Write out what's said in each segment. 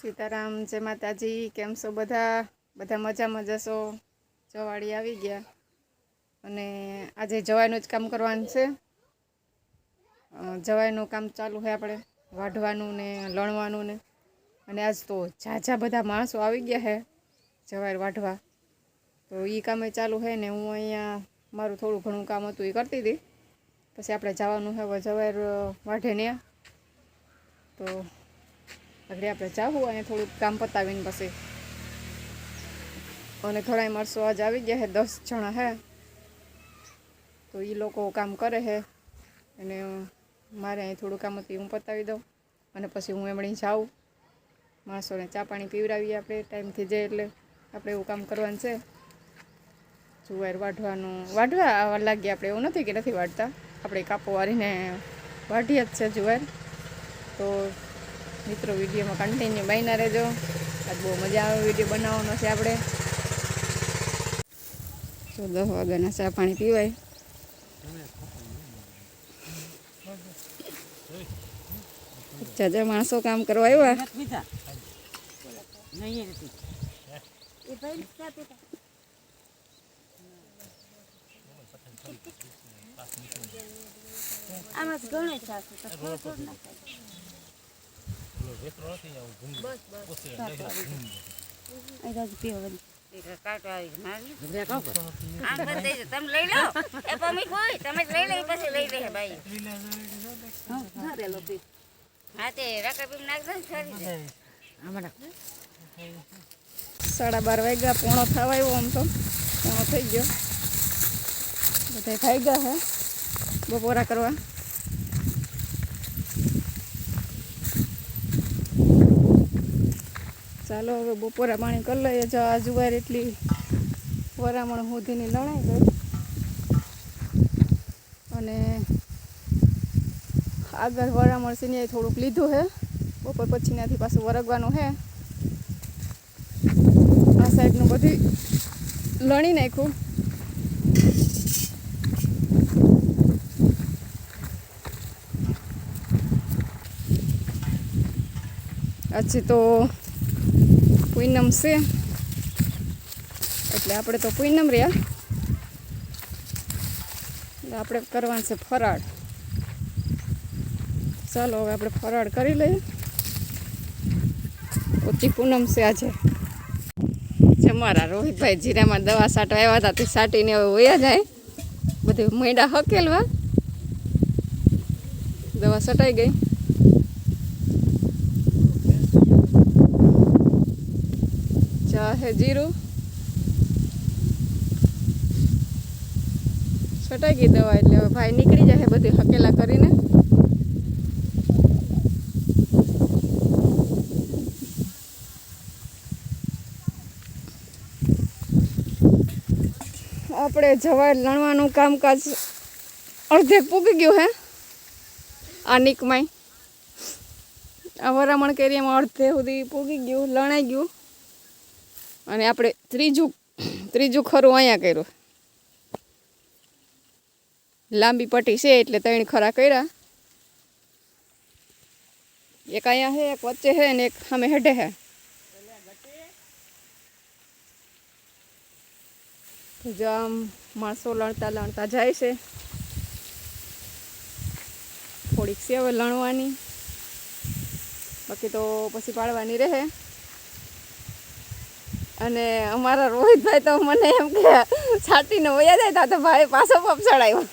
સીતારામ, જય માતાજી, કેમ છો બધા? બધા મજામાં જશો જવાળી આવી ગયા. અને આજે જવાઈનું જ કામ કરવાનું છે. જવાઈનું કામ ચાલુ છે આપણે, વાઢવાનું ને લણવાનું ને. અને આજ તો ઝાઝા બધા માણસો આવી ગયા છે જવાઈ વાઢવા. તો એ કામે ચાલુ છે ને હું અહીંયા, મારું થોડું ઘણું કામ હતું એ કરતી હતી. પછી આપણે જવાનું છે હવે જવાઈ વાઢે ને. તો આગળ આપણે જાવું અને થોડુંક કામ પતાવીને પછી. અને ઘણા માણસો આજ આવી ગયા છે દસ જણા હે. તો એ લોકો કામ કરે છે અને મારે અહીં થોડું કામ હતું, હું પતાવી દઉં. અને પછી હું એમણે જાઉં. માણસોને ચા પાણી પીવડાવીએ આપણે ટાઈમથી જાય એટલે આપણે એવું કામ કરવાનું છે. જુવાર વાઢવાનું, વાઢવા લાગીએ આપણે, એવું નથી કે નથી વાઢતા. આપણે કાપો વાળીને વાઢીએ જ છે જુવાર. તો મિત્રો, વિડીયોમાં કન્ટિન્યુ બનીને રહેજો. આજ બહુ મજા આવે વીડિયો બનાવવાનો છે આપણે. તો દસ વાગ્યાના ચા પાણી પીવાય. જાજા માણસો કામ કરવા આવ્યા. નથી તમે લઈ લો લે પછી લઈ લે ભાઈ હા, પી. ખરી જાય. આમાં સાડા બાર વાગ્યા પોણો થવા આવ્યો આમ તો પોણો થઈ ગયો બધા થઈ ગયા હે બપોરા કરવા ચાલો, હવે બપોરા પાણી કરી લઈએ. જો આ જુવાર એટલી વરામણ સુધીની લણાઈ ગઈ. અને આગળ વરામણ સિનિયાએ થોડુંક લીધું હે. બપોર પછી ત્યાંથી પાછું વરગવાનું હે. આ સાઈડનું બધું લણી નાખ્યું. આજે તો પૂનમ છે. એટલે આપણે તો પૂનમ રહ્યા. આપણે કરવાનું છે ફરાળ. ચાલો હવે આપણે ફરાળ કરી લઈએ. ઓછી પૂનમ છે આજે. જમારા રોહિતભાઈ જીરામાં દવા સાટવા આવ્યા હતા, તે સાટીને હવે વયા જાય. બધું મૈડા હકેલવા. દવા સટાઈ ગઈ. ચા હે જીરું છટાકી દવા એટલે હવે ભાઈ નીકળી જાય બધી હકેલા કરીને આપણે જવાય લણવાનું કામકાજ અડધે પૂગી ગયું હે આ નીકમાય આ વરામણ કેરીમાં અડધે સુધી પૂગી ગયું લણાઈ ગયું અને આપણે ત્રીજું ત્રીજું ખરું અહીંયા કર્યું. લાંબી પટ્ટી છે એટલે ત્રણ ખરા કર્યા. એક અહીંયા છે, એક વચ્ચે છે ને એક સામે હેઠે છે. જો આમ માણસો લણતા લણતા જાય છે. થોડીક છે હવે લણવાની. બાકી તો પછી પાડવાની રહે. અને અમારા રોહિતભાઈ તો મને એમ કે છાટીને વયા જાય તા તો ભાઈ પાછો પપ ચડાવ્યો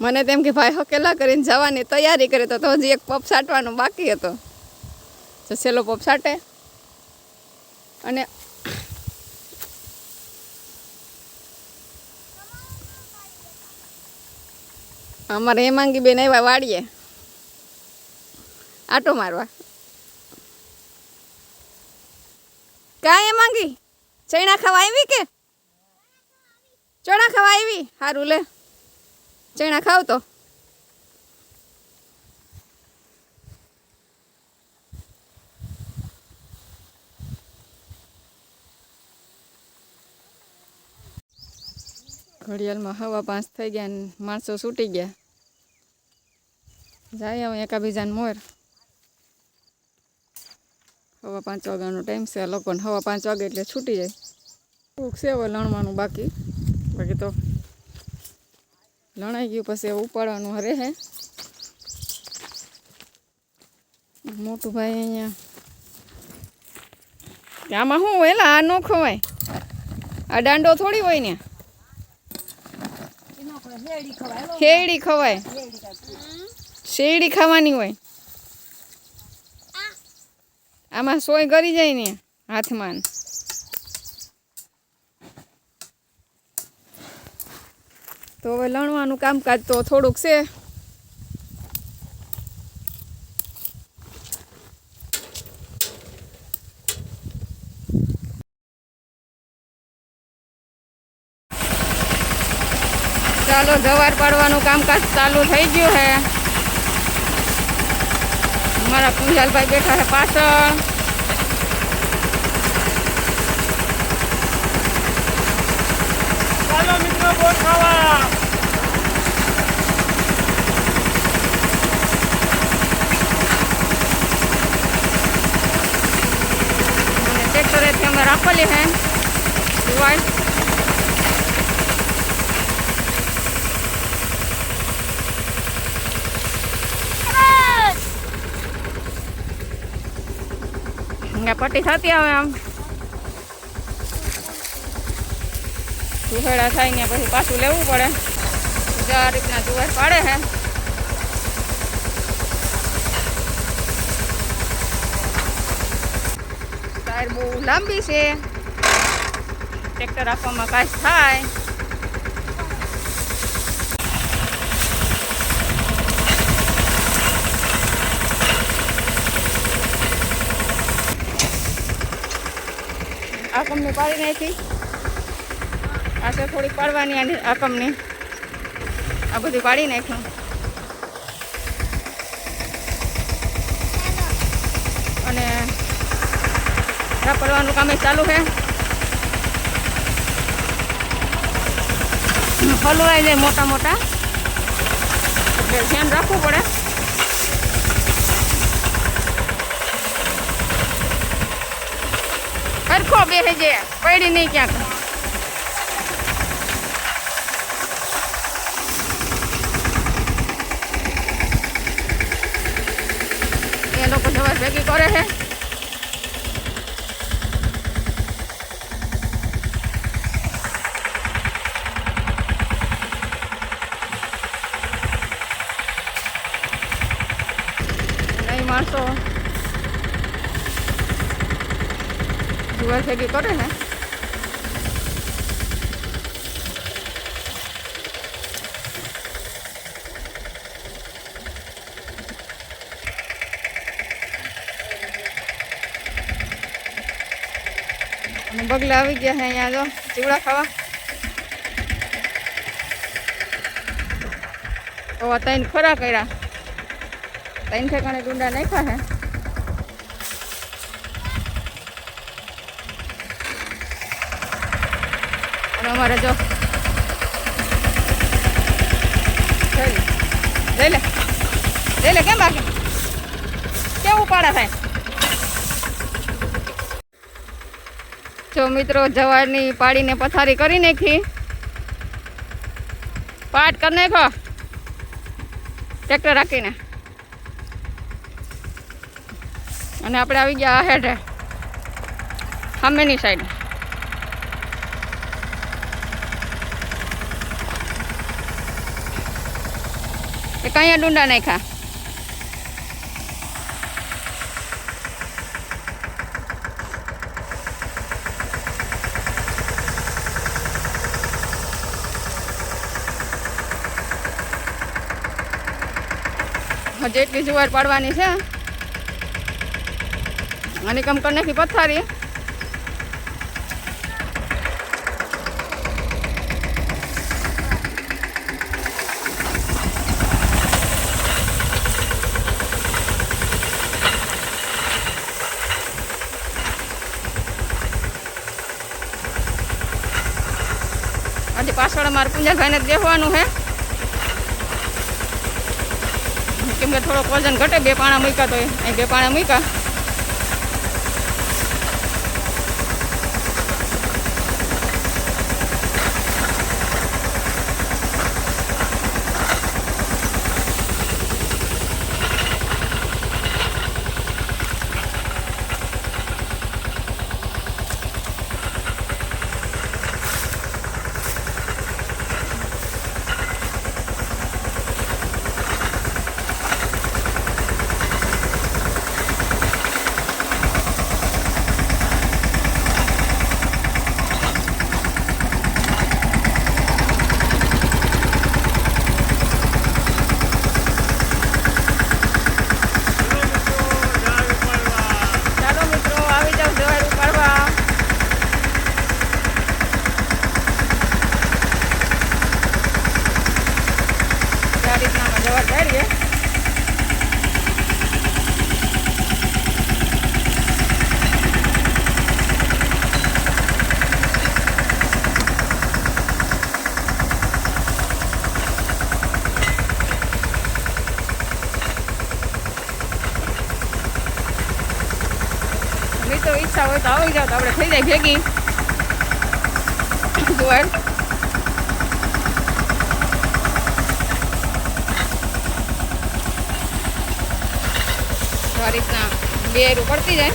મને તેમ કે ભાઈ હકેલા કરીને જવાની તૈયારી કરે તો હજી એક પપ સાટવાનો બાકી હતો. તો છેલ્લો પપ સાટે. અને અમારે હેમાંગી બેન આવ્યા વાડીએ. આટો મારવા. કાંઈ માંગી? ચણા ખાવા આવી કે? ચણા ખાવા આવી? સારું લે. ચણા ખાવ તો. ઘડિયાળમાં હવા પાંચ થઈ ગયા ને માણસો છૂટી ગયા. જાય હવે એકાબીજાને મોર. હવા પાંચ વાગ્યાનો ટાઈમ છે. લોકોને હવા પાંચ વાગે એટલે છૂટી જાય. થોડુંક છે હવે લણવાનું બાકી. બાકી તો લણાઈ ગયું પછી ઉપાડવાનું ઉપાડવાનું હે. મોટું ભાઈ અહીંયા. આમાં શું હોય? આ ન ખવાય. આ દાંડો થોડી હોય ને. શેરડી ખવાય. શેરડી ખાવાની હોય. આમાં સોય કરી જાય ને હાથમાં. તો હવે લણવાનું કામકાજ તો થોડુંક છે. ચાલો જવાર પાડવાનું કામકાજ ચાલુ થઈ ગયું હે મારા પૂજાલભાઈ બેઠા છે પાછળ. ચાલો મિત્રો બોટ ખાવા. ટ્રેક્ટરેથી અમે રાખેલી હે દિવાળ અહીંયા પટ્ટી થતી આવે આમ. ચૂહેડા થાય ને પછી પાછું લેવું પડે. જો રીતના ચૂહેર પાડે છે. ટાયર બહુ લાંબી છે. ટ્રેક્ટર આપવામાં કાંઈ થાય. કંપની પાડી નાખી. આ છે થોડીક પાડવાની આની આ કંપની આ બધું પાડી નાખ્યું. અને પડવાનું કામ ચાલુ છે. હલવાઈ જાય મોટા મોટા. એટલે ધ્યાન રાખવું પડે. સરખો બેસે છે પડી નહીં ક્યાંક. એ લોકો જવા ભેગી કરે છે નહીં માણસો જુવાર ભેગી કરે ને અને બગલા આવી ગયા છે અહીંયા જો ચીવડા ખાવા તો આ ત્રણ ખરા કર્યા ત્રણ ઠેકાણે ડુંડા નાખ્યા છે અમારે જો લઈ લે. લઈ લે, કેમ બાકી? કેવું પાડા થાય? જો મિત્રો, જવારની પાડીને પથારી કરી નાખી. પાટ કરી નાખો. ટ્રેક્ટર રાખીને. અને આપણે આવી ગયા હેઠે. સામેની સાઈડ એ કયા ડુંડા નાખ્યા. હજી એટલી જુવાર પાડવાની છે. અને કમ કરી નાખી પથારી. પાછળ અમારે પૂંજાભાઈને જ બેસવાનું છે કેમ કે થોડોક વજન ઘટે, બે પાણા મૂક્યા તો એ બે પાણા મૂક્યા ચાલો મિત્રો આવી જાવ જવાય ઉપાડવા આ રીતના અમે જવા મિત્રો ઈચ્છા હોય તો આવી જાવ તો આપણે થઈ જાય ભેગી. જુવાર તો આ રીતના બે એરું પડતી જાય.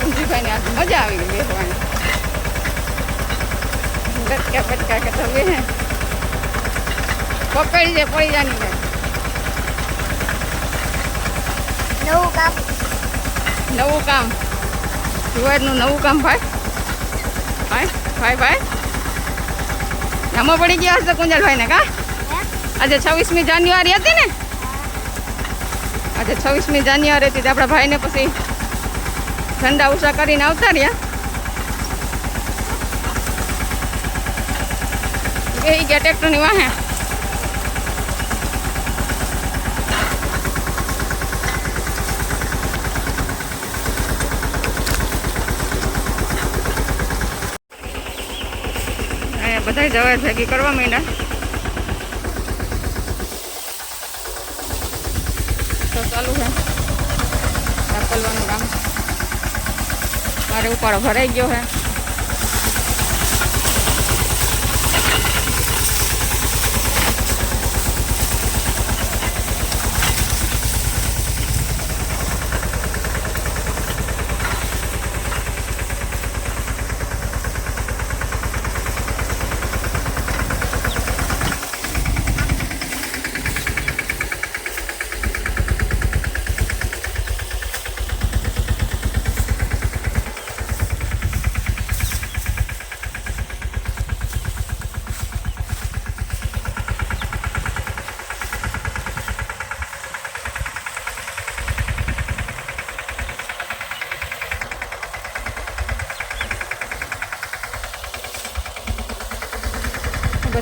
કુંજીભાઈને આજ મજા આવી ગઈ બેસવાની. ગટકા પટકા કે તો બે પકડી દે પડી જાની જાય નવું કામ. નવું કામ. જુવારનું નવું કામ ભાઈ. ભાઈ ભાઈ ભાઈ. નામો પડી ગયા હશે કુંજલભાઈ ને કા? આજે છવ્વીસમી જાન્યુઆરી હતી ને? આજે છવ્વીસમી જાન્યુઆરી હતી આપણા ભાઈને પછી ઠંડા ઉષા કરીને આવતા રહ્યા એ ગયા ટ્રેક્ટરની વાહે અહીંયા બધા જવા ભેગી કરવા માંડ્યા. તો ચાલુ છે. સાકલવાનું કામ. મારે ઉપાડો ભરાઈ ગયો છે.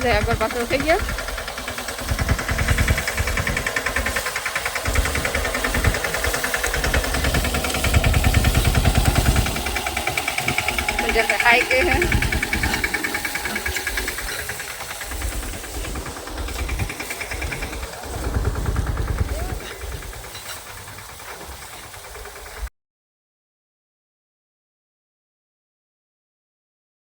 બધા આગળ પાછળ થઈ ગયા जैसे हाई के हैं